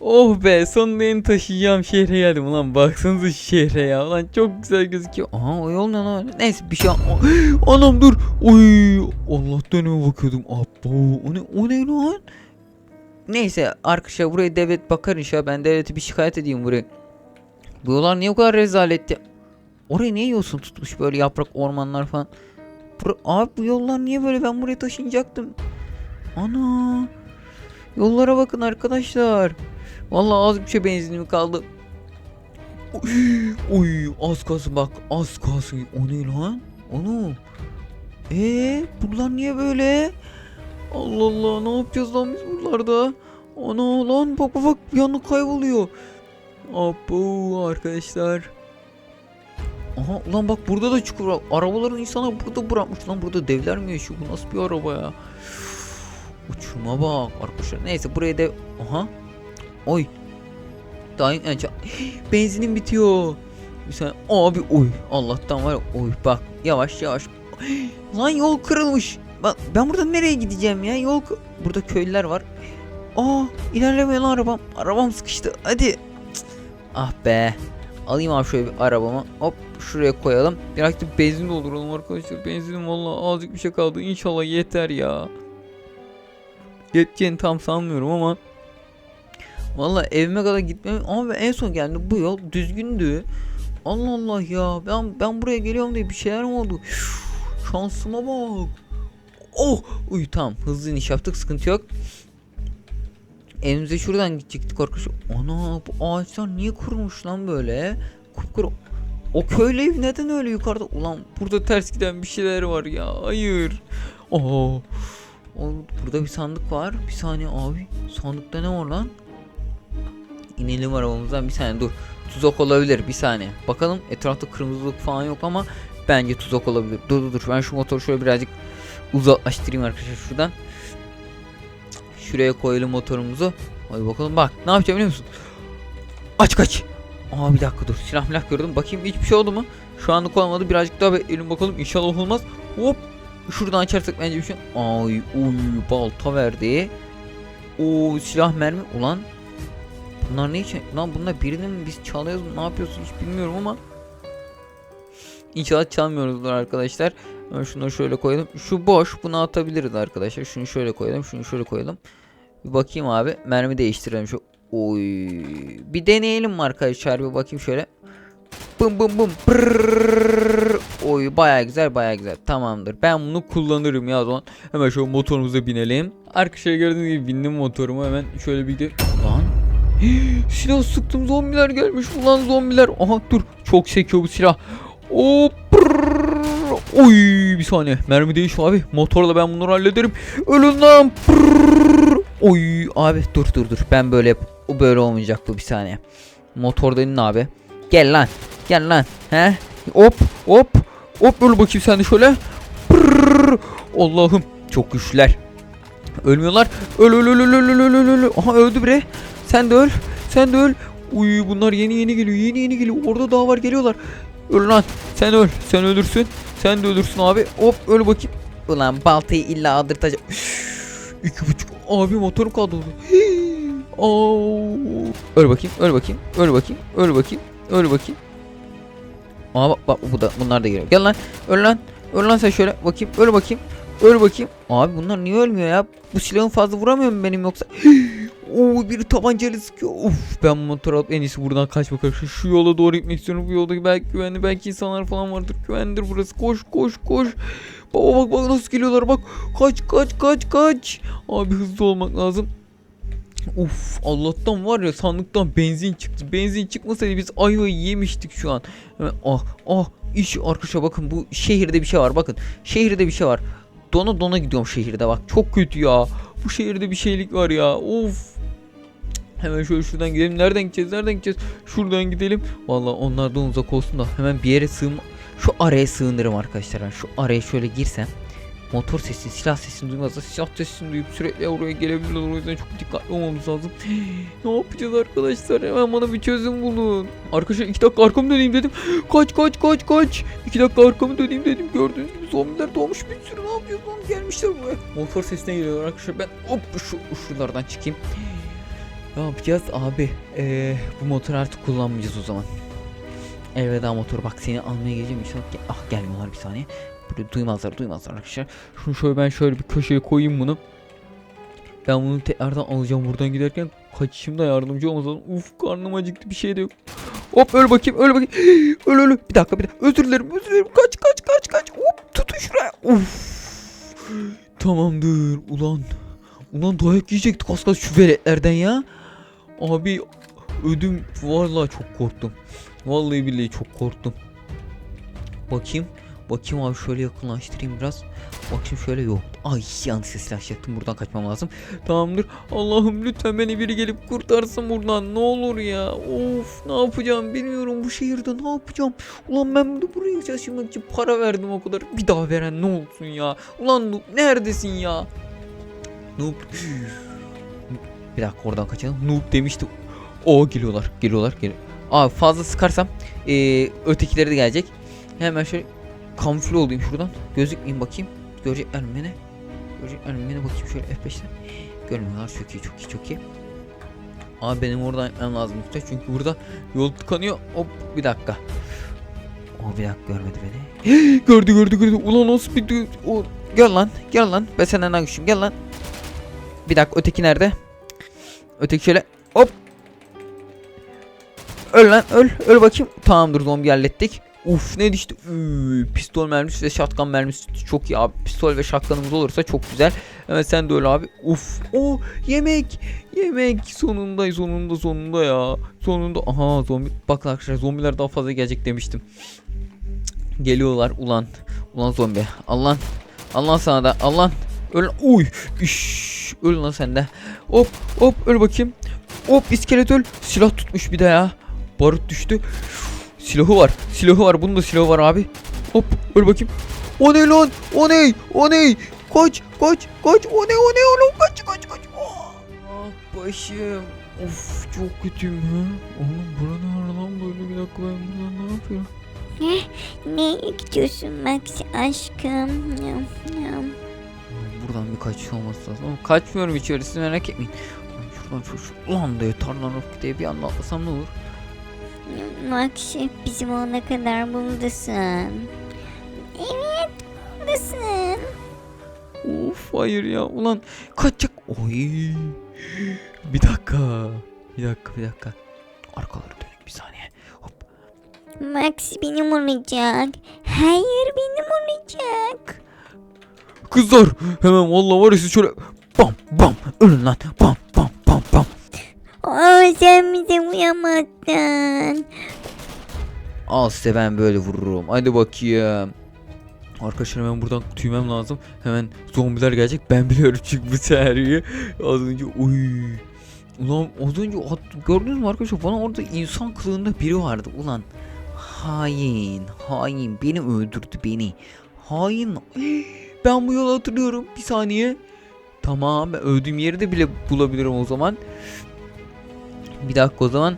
Oh be sonunda en taşıyacağım şehre geldim ulan baksanıza şehre ya ulan çok güzel gözüküyor. Aha o yol ne lan neyse bir şey Anam dur oy Allah önüme bakıyordum Abo o ne, o ne lan? Neyse arkadaşlar buraya devlet bakar inşallah ben devlete bir şikayet edeyim buraya. Bu yollar niye bu kadar rezalet ya? Oraya niye yosun tutmuş böyle yaprak ormanlar falan. Bur Abi bu yollar niye böyle ben buraya taşınacaktım. Ana. Yollara bakın arkadaşlar. Vallahi az bir şey benzinim kaldı. Oy az kalsın bak az kalsın. O ne lan? Onu. Eee buralar niye böyle? Allah Allah ne yapacağız lan biz buralarda? Ana lan bak bak bak bir anda kayboluyor. Abo arkadaşlar. Aha ulan bak burada da çukur. Arabaların insanlar burada bırakmış lan burada devler mi yaşıyor? Bu nasıl bir araba ya? Uçurma bak arkadaşlar. Neyse buraya da aha. Oy. Daha önce benzinim bitiyor. Bir saniye. Abi oy. Allah'tan var. ya, Oy bak yavaş yavaş. Lan yol kırılmış. Bak ben burada nereye gideceğim ya? Yol burada köylüler var. Aa ilerlemiyor lan arabam. Arabam sıkıştı. Hadi. Ah be. Alayım abi şöyle bir arabamı. Hop şuraya koyalım. Biraz da benzin dolduralım arkadaşlar. Benzinim vallahi azıcık bir şey kaldı. İnşallah yeter ya. Yeteceğini tam sanmıyorum ama. Vallahi evime kadar gitmem ama en son geldi bu yol düzgündü. Allah Allah ya ben ben buraya geliyorum diye bir şeyler mi oldu? Şansıma bak. Oh, uy tamam hızlı iniş yaptık sıkıntı yok. Evimize şuradan gidecektik arkadaşlar. Ana bu ağaçlar niye kurumuş lan böyle? Kupkuru. O köylü ev neden öyle yukarıda? Ulan burada ters giden bir şeyler var ya. Hayır. Oo. O, burada bir sandık var. Bir saniye abi. Sandıkta ne var lan? İnelim arabamızdan bir saniye dur. Tuzak olabilir bir saniye. Bakalım etrafta kırmızılık falan yok ama bence tuzak olabilir. Dur dur dur ben şu motoru şöyle birazcık uzaklaştırayım arkadaşlar şuradan. Şuraya koyalım motorumuzu. Hadi bakalım bak ne yapacağım biliyor musun? Aç kaç. Aa bir dakika dur silah milah gördüm bakayım hiçbir şey oldu mu? Şu anlık olmadı birazcık daha bekleyelim bakalım inşallah olmaz. Hop şuradan açarsak bence bir şey. Ay uy balta verdi. O silah mermi ulan. Bunlar ne için? Lan bunlar birini mi biz çalıyoruz mu? Ne yapıyoruz hiç bilmiyorum ama. İnşallah çalmıyoruzdur arkadaşlar. Şunu şöyle koyalım. Şu boş. Bunu atabiliriz arkadaşlar. Şunu şöyle koyalım. Şunu şöyle koyalım. Bir bakayım abi. Mermi değiştirelim şu. Oy. Bir deneyelim mi arkadaşlar? Bir bakayım şöyle. Bım bım bım. Pırrrr. Oy baya güzel baya güzel. Tamamdır. Ben bunu kullanırım ya zaman. Hemen şu motorumuza binelim. Arkadaşlar gördüğünüz gibi bindim motoruma hemen şöyle bir de. Lan. silah sıktım zombiler gelmiş. Ulan zombiler. Aha dur. Çok sekiyor bu silah. Hop. Oy bir saniye. Mermi değiş abi. Motorla ben bunları hallederim. Ölün lan. Pırrrr. Oy abi dur dur dur. Ben böyle böyle olmayacak bu bir saniye. Motorda inin abi. Gel lan. Gel lan. He? Hop hop. Hop öl bakayım sen de şöyle. Allah'ım çok güçlüler. Ölmüyorlar. Öl öl öl öl öl öl öl öl. Aha öldü bre. Sen de öl. Sen de öl. Uy bunlar yeni yeni geliyor. Yeni yeni geliyor. Orada daha var geliyorlar. Öl lan. Sen öl. Sen ölürsün. Sen de ölürsün abi. Hop öl bakayım. Ulan baltayı illa aldırtacak. İki buçuk. Abi motorum kaldı. Oo. Öl bakayım. Öl bakayım. Öl bakayım. Öl bakayım. Öl bakayım. Aa bak, bak bu da bunlar da geliyor. Gel lan. Öl lan. Öl lan sen şöyle bakayım. Öl bakayım. Öl bakayım. Abi bunlar niye ölmüyor ya? Bu silahın fazla vuramıyor mu benim yoksa? Oo bir tabancayla sıkıyor. Uf ben motor alıp en iyisi buradan kaçmak arkadaşlar. Şu yola doğru gitmek istiyorum. Bu yolda belki güvenli belki insanlar falan vardır. Güvendir burası. Koş koş koş. Baba bak bak nasıl geliyorlar bak. Kaç kaç kaç kaç. Abi hızlı olmak lazım. Uf Allah'tan var ya sandıktan benzin çıktı. Benzin çıkmasaydı biz ayvayı yemiştik şu an. Ah ah iş arkadaşlar bakın bu şehirde bir şey var bakın. Şehirde bir şey var. Dona dona gidiyorum şehirde bak çok kötü ya. Bu şehirde bir şeylik var ya. Of. Hemen şöyle şuradan gidelim. Nereden gideceğiz? Nereden gideceğiz? Şuradan gidelim. Vallahi onlardan uzak olsun da hemen bir yere sığınma. Şu araya sığınırım arkadaşlar. Şu araya şöyle girsem. Motor sesi, silah sesini duymazsa silah sesini duyup sürekli oraya gelebilirler. O yüzden çok dikkatli olmamız lazım. ne yapacağız arkadaşlar? Hemen bana bir çözüm bulun. Arkadaşlar iki dakika arkamı döneyim dedim. Kaç kaç kaç kaç. İki dakika arkamı döneyim dedim. Gördüğünüz gibi zombiler doğmuş bir sürü. Ne yapıyoruz lan? Gelmişler buraya. Motor sesine geliyorlar arkadaşlar. Ben hop şu şuralardan çıkayım. Ne yapacağız abi? Ee, bu motoru artık kullanmayacağız o zaman. Elveda motor bak seni almaya geleceğim inşallah. Ah gelmiyorlar bir saniye. Böyle duymazlar duymazlar arkadaşlar. Şunu şöyle ben şöyle bir köşeye koyayım bunu. Ben bunu tekrardan alacağım buradan giderken kaçışımda yardımcı olmaz lazım. Uf karnım acıktı bir şey de yok. Hop öl bakayım öl bakayım. öl öl. Bir dakika bir dakika. Özür dilerim özür dilerim. Kaç kaç kaç kaç. Hop tutun şuraya. Uf. Tamamdır ulan. Ulan dayak yiyecektik az kalsın şu veletlerden ya. Abi ödüm vallahi çok korktum. Vallahi billahi çok korktum. Bakayım. Bakayım abi şöyle yakınlaştırayım biraz. Bakayım şöyle yok. Ay yanlış silah çaktım buradan kaçmam lazım. Tamamdır. Allah'ım lütfen beni biri gelip kurtarsın buradan. Ne olur ya. Of ne yapacağım bilmiyorum bu şehirde ne yapacağım. Ulan ben de buraya taşımak için para verdim o kadar. Bir daha veren ne olsun ya. Ulan Noob neredesin ya? Noob. Bir dakika oradan kaçalım. Noob demişti. O geliyorlar. Geliyorlar. Geliyor. Abi fazla sıkarsam eee ötekileri de gelecek. Hemen şöyle kamufle olayım şuradan. Gözükmeyeyim bakayım. Görecekler mi beni? Görecekler mi beni bakayım şöyle F5'ten. Görmüyorlar çok iyi çok iyi çok iyi. Abi benim oradan gitmem lazım lütfen çünkü burada yol tıkanıyor. Hop bir dakika. O bir dakika görmedi beni. gördü gördü gördü. Ulan nasıl bir o gel lan gel lan. Ben senden güçlüyüm gel lan. Bir dakika öteki nerede? Öteki şöyle hop. Öl lan öl öl bakayım. Tamamdır zombi hallettik. Uf ne düştü. Üü, pistol mermisi ve shotgun mermisi çok iyi abi. Pistol ve shotgunımız olursa çok güzel. Evet sen de öyle abi. Uf. O yemek. Yemek. Sonunda sonunda sonunda ya. Sonunda. Aha zombi. Bakın arkadaşlar zombiler daha fazla gelecek demiştim. Geliyorlar ulan. Ulan zombi. Allah. Allah sana da. Allah. Öl. Uy. Üş. Öl lan sen de. Hop hop öl bakayım. Hop iskelet öl. Silah tutmuş bir de ya. Barut düştü. Silahı var. Silahı var. Bunun da silahı var abi. Hop öl bakayım. O ne lan? O ne? O ne? Kaç kaç kaç. O ne o ne oğlum? Kaç kaç kaç. Ah başım. Of çok kötüyüm ha. Oğlum bura ne var lan böyle bir dakika ben burada ne yapıyorum? Ne gidiyorsun Max aşkım? Yam, yam. Buradan bir kaçış olması lazım. Ama kaçmıyorum içeri siz merak etmeyin. Şuradan şu, şu ulan da yeter lan of diye bir anda atlasam ne olur? Max bizim ona kadar buradasın. Evet buradasın. Of hayır ya ulan kaçacak. Oy. Bir dakika. Bir dakika bir dakika. Arkaları dönük bir saniye. Hop. Max benim olacak. Hayır benim olacak. Kızlar hemen vallahi var ya siz şöyle bam bam ölün lan bam bam. Oo sen bize uyamadın. Al size ben böyle vururum. Hadi bakayım. Arkadaşlar hemen buradan tüymem lazım. Hemen zombiler gelecek. Ben biliyorum çünkü bu senaryoyu. Az önce uy. Ulan az önce gördünüz mü arkadaşlar bana orada insan kılığında biri vardı. Ulan hain hain beni öldürdü beni. Hain. Ben bu yolu hatırlıyorum. Bir saniye. Tamam ben öldüğüm yeri de bile bulabilirim o zaman. Bir dakika o zaman.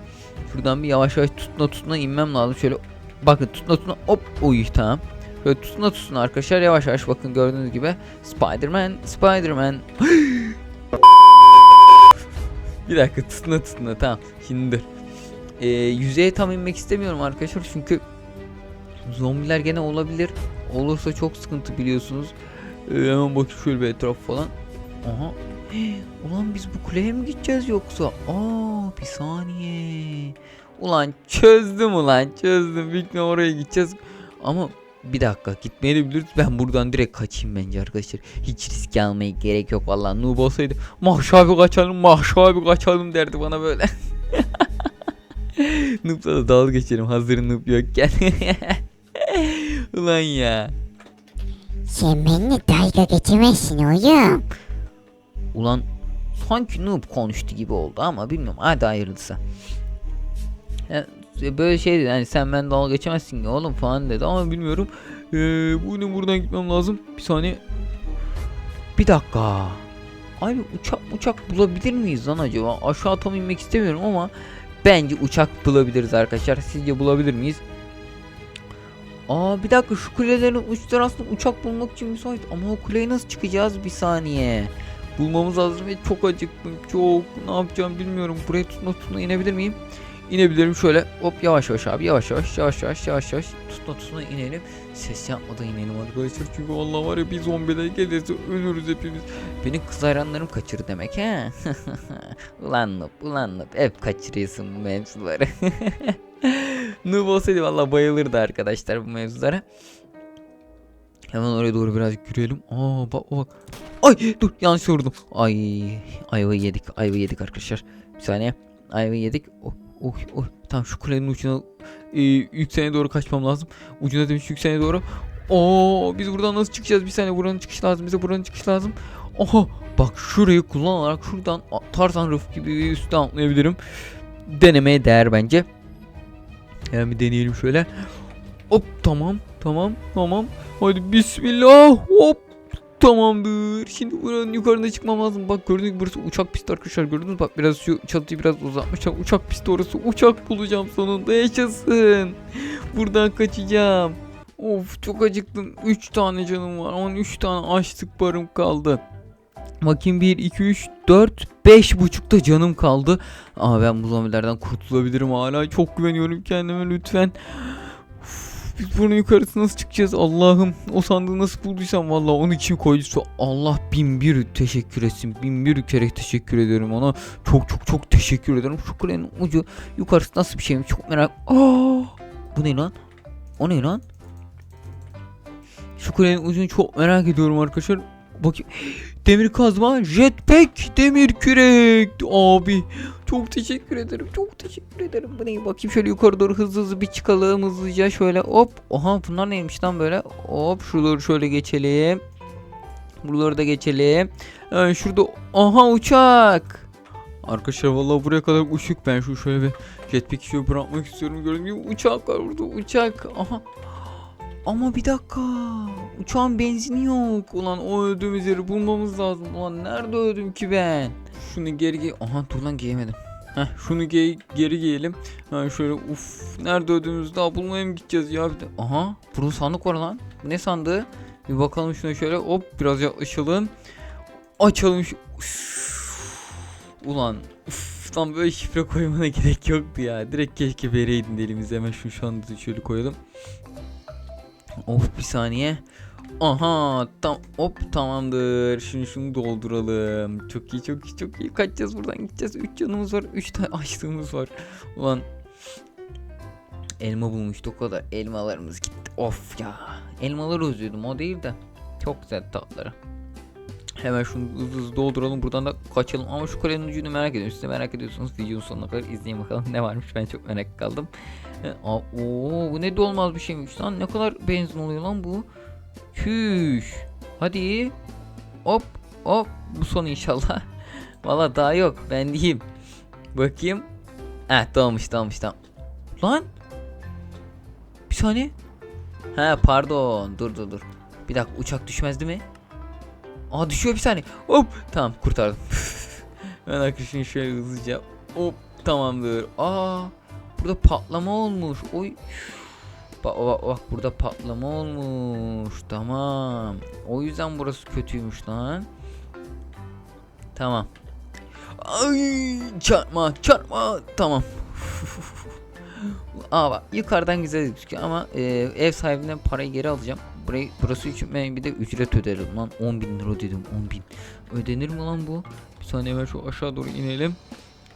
Şuradan bir yavaş yavaş tutuna tutuna inmem lazım. Şöyle bakın tutuna tutuna hop uy tamam. Böyle tutuna tutuna arkadaşlar yavaş yavaş bakın gördüğünüz gibi. Spiderman, Spiderman. bir dakika tutuna tutuna tamam. Şimdi dur. Ee, yüzeye tam inmek istemiyorum arkadaşlar çünkü zombiler gene olabilir. Olursa çok sıkıntı biliyorsunuz. Ee, hemen bakayım şöyle bir etraf falan. Aha. Ulan biz bu kuleye mi gideceğiz yoksa? Aa bir saniye. Ulan çözdüm ulan çözdüm. Büyük oraya gideceğiz. Ama bir dakika gitmeyebiliriz. Ben buradan direkt kaçayım bence arkadaşlar. Hiç risk almaya gerek yok vallahi. Noob olsaydı Mahş abi kaçalım Mahş abi kaçalım derdi bana böyle. Noob'la da dalga geçerim hazır Noob yokken. ulan ya. Sen benimle dalga geçemezsin oğlum. Ulan sanki noob konuştu gibi oldu ama bilmiyorum hadi hayırlısı. Ya, böyle şey dedi hani sen ben dalga geçemezsin ya oğlum falan dedi ama bilmiyorum. Ee, bugün buradan gitmem lazım. Bir saniye. Bir dakika. Abi uçak uçak bulabilir miyiz lan acaba? Aşağı tam inmek istemiyorum ama bence uçak bulabiliriz arkadaşlar. Sizce bulabilir miyiz? Aa bir dakika şu kulelerin uçları aslında uçak bulmak için müsait ama o kuleye nasıl çıkacağız bir saniye. Bulmamız lazım ve çok acıktım. Çok ne yapacağım bilmiyorum. Buraya tutma tutma inebilir miyim? İnebilirim şöyle. Hop yavaş yavaş abi yavaş yavaş yavaş yavaş yavaş yavaş tutma tutma inelim. Ses yapmadan inelim arkadaşlar. Çünkü vallahi var ya bir zombiler gelirse ölürüz hepimiz. Benim kız hayranlarım kaçır demek he. ulan noob ulan noob hep kaçırıyorsun bu mevzuları. noob olsaydı valla bayılırdı arkadaşlar bu mevzulara. Hemen oraya doğru birazcık yürüyelim. Aa bak bak. Ay dur yanlış vurdum. Ay ayva yedik ayva yedik arkadaşlar. Bir saniye. Ayva yedik. Oh oh oh. Tamam şu kulenin ucuna e, yükseğe doğru kaçmam lazım. Ucuna demiş yükseğe doğru. Oo biz buradan nasıl çıkacağız? Bir saniye buranın çıkış lazım. Bize buranın çıkış lazım. Oha bak şurayı kullanarak şuradan Tarzan rıf gibi üstten atlayabilirim. Denemeye değer bence. Hemen bir deneyelim şöyle. Hop tamam tamam tamam. Hadi bismillah hop. Tamamdır. Şimdi buranın yukarına çıkmam lazım. Bak gördünüz mü burası uçak pisti arkadaşlar gördünüz? Bak biraz şu çatıyı biraz uzatmışlar. Uçak pisti orası. Uçak bulacağım sonunda yaşasın. Buradan kaçacağım. Of çok acıktım. 3 tane canım var. 13 tane açlık barım kaldı. Bakayım 1, 2, 3, 4, 5 buçukta canım kaldı. Ama ben bu zombilerden kurtulabilirim hala. Çok güveniyorum kendime lütfen. Biz bunun yukarısı nasıl çıkacağız? Allah'ım o sandığı nasıl bulduysam vallahi onun için koyduysa Allah bin bir teşekkür etsin. Bin bir kere teşekkür ederim ona. Çok çok çok teşekkür ederim şu kulenin ucu yukarısı nasıl bir şeymiş? Çok merak Aa, bu ne lan? O ne lan? Şu kulenin ucunu çok merak ediyorum arkadaşlar. Bakayım demir kazma jetpack demir kürek abi çok teşekkür ederim. Çok teşekkür ederim. Bu ne? Bakayım şöyle yukarı doğru hızlı hızlı bir çıkalım hızlıca şöyle hop. Oha bunlar neymiş lan böyle? Hop şuraları şöyle geçelim. Buraları da geçelim. Hemen şurada aha uçak. Arkadaşlar vallahi buraya kadar uçuk ben şu şöyle bir jetpack'i şöyle bırakmak istiyorum. Gördüğünüz gibi uçak var burada uçak. Aha. Ama bir dakika. Uçağın benzini yok. Ulan o öldüğümüz yeri bulmamız lazım. Ulan nerede öldüm ki ben? Şunu geri giy... Aha dur lan giyemedim. Heh şunu giy geri giyelim. Ha şöyle uf nerede öldüğümüzü daha bulmaya mı gideceğiz ya? Bir de... Aha burada sandık var lan. Ne sandığı? Bir bakalım şuna şöyle hop biraz yaklaşalım. Açalım şu... Üf. Ulan uf, tam böyle şifre koymana gerek yoktu ya. Direkt keşke vereydin elimize hemen şu sandığı şöyle koyalım. Of bir saniye. Aha tam hop tamamdır. Şimdi şunu dolduralım. Çok iyi çok iyi çok iyi. Kaçacağız buradan gideceğiz. 3 canımız var. 3 tane açlığımız var. Ulan elma bulmuştuk o da elmalarımız gitti. Of ya. Elmaları özlüyordum o değil de. Çok güzel tatları. Hemen şunu hızlı hızlı dolduralım buradan da kaçalım ama şu kalenin ucunu merak ediyorum. Siz de merak ediyorsanız videonun sonuna kadar izleyin bakalım ne varmış ben çok merak kaldım. E, aa, oo, bu ne de olmaz bir şeymiş lan ne kadar benzin oluyor lan bu. Çüş. Hadi. Hop hop bu son inşallah. Valla daha yok ben diyeyim. Bakayım. Heh dolmuş dolmuş tamam. Lan. Bir saniye. Ha pardon dur dur dur. Bir dakika uçak düşmez değil mi? Aa düşüyor bir saniye. Hop tamam kurtardım. ben arkadaşını şöyle hızlıca. Hop tamamdır. Aa burada patlama olmuş. Oy. Bak, bak, bak burada patlama olmuş. Tamam. O yüzden burası kötüymüş lan. Tamam. Ay çarpma çarpma. Tamam. Aa bak yukarıdan güzel gözüküyor ama e, ev sahibinden parayı geri alacağım. Burayı, burası için ben bir de ücret öderim lan 10 bin lira dedim 10 bin. Ödenir mi lan bu? Bir saniye hemen şu aşağı doğru inelim.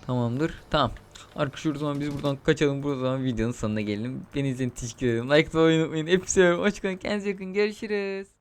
Tamamdır. Tamam. Arkadaşlar o zaman biz buradan kaçalım. Burada zaman videonun sonuna gelelim. Beni için teşekkür ederim. Like atmayı unutmayın. Hepsi. Hoşçakalın. Kendinize yakın. Görüşürüz.